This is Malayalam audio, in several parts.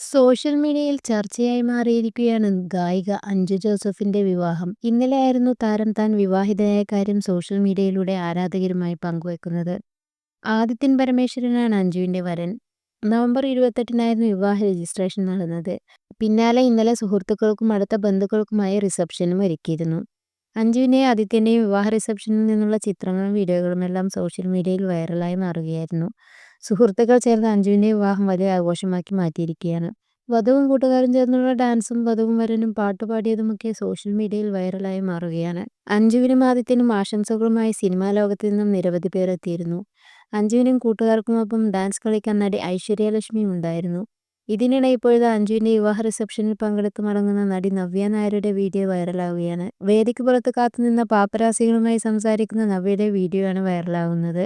സോഷ്യൽ മീഡിയയിൽ ചർച്ചയായി മാറിയിരിക്കുകയാണ് ഗായിക അഞ്ജു ജോസഫിന്റെ വിവാഹം. ഇന്നലെയായിരുന്നു താരം താൻ വിവാഹിതയായ കാര്യം സോഷ്യൽ മീഡിയയിലൂടെ ആരാധകരുമായി പങ്കുവെക്കുന്നത്. ആദിത്യൻ പരമേശ്വരനാണ് അഞ്ജുവിന്റെ വരൻ. നവംബർ ഇരുപത്തെട്ടിനായിരുന്നു വിവാഹ രജിസ്ട്രേഷൻ നടന്നത്. പിന്നാലെ ഇന്നലെ സുഹൃത്തുക്കൾക്കും അടുത്ത ബന്ധുക്കൾക്കുമായി റിസപ്ഷനും ഒരുക്കിയിരുന്നു. അഞ്ജുവിന്റെയും ആദിത്യന്റെയും വിവാഹ റിസപ്ഷനിൽ നിന്നുള്ള ചിത്രങ്ങളും വീഡിയോകളും എല്ലാം സോഷ്യൽ മീഡിയയിൽ വൈറലായി മാറുകയായിരുന്നു. സുഹൃത്തുക്കൾ ചേർന്ന് അഞ്ജുവിന്റെ വിവാഹം വലിയ ആഘോഷമാക്കി മാറ്റിയിരിക്കുകയാണ്. വധുവും കൂട്ടുകാരും ചേർന്നുള്ള ഡാൻസും വധുവും വരനും പാട്ടുപാടിയതുമൊക്കെ സോഷ്യൽ മീഡിയയിൽ വൈറലായി മാറുകയാണ്. അഞ്ജുവിനും ആദിത്യനും ആശംസകളുമായി സിനിമാ ലോകത്ത് നിന്നും നിരവധി പേർ എത്തിയിരുന്നു. അഞ്ജുവിനും കൂട്ടുകാർക്കുമൊപ്പം ഡാൻസ് കളിക്കാൻ നടി ഐശ്വര്യ ലക്ഷ്മിയും ഉണ്ടായിരുന്നു. ഇതിനിടെ ഇപ്പോഴത്തെ അഞ്ജുവിന്റെ വിവാഹ റിസപ്ഷനിൽ പങ്കെടുത്ത് മടങ്ങുന്ന നടി നവ്യ നായരുടെ വീഡിയോ വൈറലാവുകയാണ്. വേദിക്ക് പുറത്ത് കാത്തുനിന്ന പാപ്പരാസികളുമായി സംസാരിക്കുന്ന നവ്യയുടെ വീഡിയോയാണ് വൈറലാവുന്നത്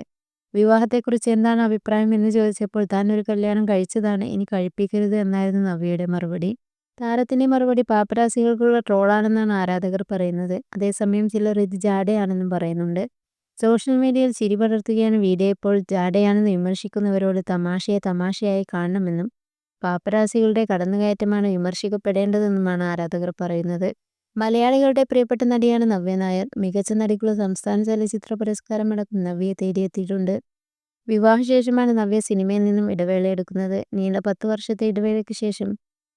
വിവാഹത്തെക്കുറിച്ച് എന്താണ് അഭിപ്രായം എന്ന് ചോദിച്ചപ്പോൾ താൻ ഒരു കല്യാണം കഴിച്ചതാണ് ഇനി കഴിപ്പിക്കരുത് എന്നായിരുന്നു നവ്യയുടെ മറുപടി. താരത്തിന്റെ മറുപടി പാപ്പരാസികൾക്കുള്ള ട്രോളാണെന്നാണ് ആരാധകർ പറയുന്നത്. അതേസമയം ചിലർ ഇത് ജാടയാണെന്നും പറയുന്നുണ്ട്. സോഷ്യൽ മീഡിയയിൽ ചിരി പടർത്തുകയാണ് വീഡിയോ ഇപ്പോൾ ജാടയാണെന്ന് വിമർശിക്കുന്നവരോട് തമാശയെ തമാശയായി കാണണമെന്നും പാപ്പരാസികളുടെ കടന്നുകയറ്റമാണ് വിമർശിക്കപ്പെടേണ്ടതെന്നുമാണ് ആരാധകർ പറയുന്നത്. മലയാളികളുടെ പ്രിയപ്പെട്ട നടിയാണ് നവ്യ നായർ. മികച്ച നടിക്കുള്ള സംസ്ഥാന ചലച്ചിത്ര പുരസ്കാരം പുരസ്കാരമടക്കം നവ്യയെ തേടിയെത്തിയിട്ടുണ്ട്. വിവാഹശേഷമാണ് നവ്യ സിനിമയിൽ നിന്നും ഇടവേള എടുക്കുന്നത് നീണ്ട പത്ത് വർഷത്തെ ഇടവേളയ്ക്ക് ശേഷം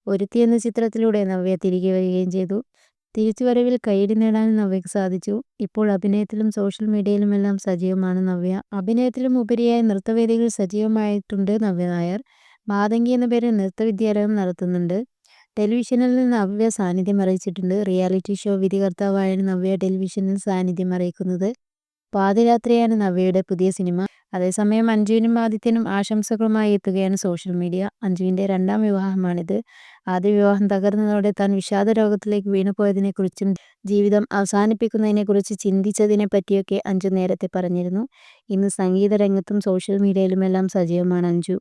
ഒരുത്തി എന്ന ചിത്രത്തിലൂടെ നവ്യ തിരികെ വരികയും ചെയ്തു. തിരിച്ചുവരവിൽ കയ്യടി നേടാനും നവ്യക്ക് സാധിച്ചു. ഇപ്പോൾ അഭിനയത്തിലും സോഷ്യൽ മീഡിയയിലുമെല്ലാം സജീവമാണ് നവ്യ. അഭിനയത്തിലും ഉപരിയായി നൃത്തവേദികൾ സജീവമായിട്ടുണ്ട് നവ്യ നായർ. മാതങ്കി എന്ന പേരിൽ നൃത്തവിദ്യാലയവും നടത്തുന്നുണ്ട്. ടെലിവിഷനിൽ നിന്ന് നവ്യ സാന്നിധ്യം അറിയിച്ചിട്ടുണ്ട്. റിയാലിറ്റി ഷോ വിധികർത്താവായാണ് നവ്യ ടെലിവിഷനിൽ സാന്നിധ്യം അറിയിക്കുന്നത്. പാതിരാത്രിയാണ് നവ്യയുടെ പുതിയ സിനിമ. അതേസമയം അഞ്ജുവിനും ആദിത്യനും ആശംസകളുമായി എത്തുകയാണ് സോഷ്യൽ മീഡിയ. അഞ്ജുവിന്റെ രണ്ടാം വിവാഹമാണിത്. ആദ്യ വിവാഹം തകർന്നതോടെ താൻ വിഷാദ രോഗത്തിലേക്ക് വീണുപോയതിനെക്കുറിച്ചും ജീവിതം അവസാനിപ്പിക്കുന്നതിനെക്കുറിച്ച് ചിന്തിച്ചതിനെ പറ്റിയൊക്കെ അഞ്ജു നേരത്തെ പറഞ്ഞിരുന്നു. ഇന്ന് സംഗീത രംഗത്തും സോഷ്യൽ മീഡിയയിലുമെല്ലാം സജീവമാണ് അഞ്ജു.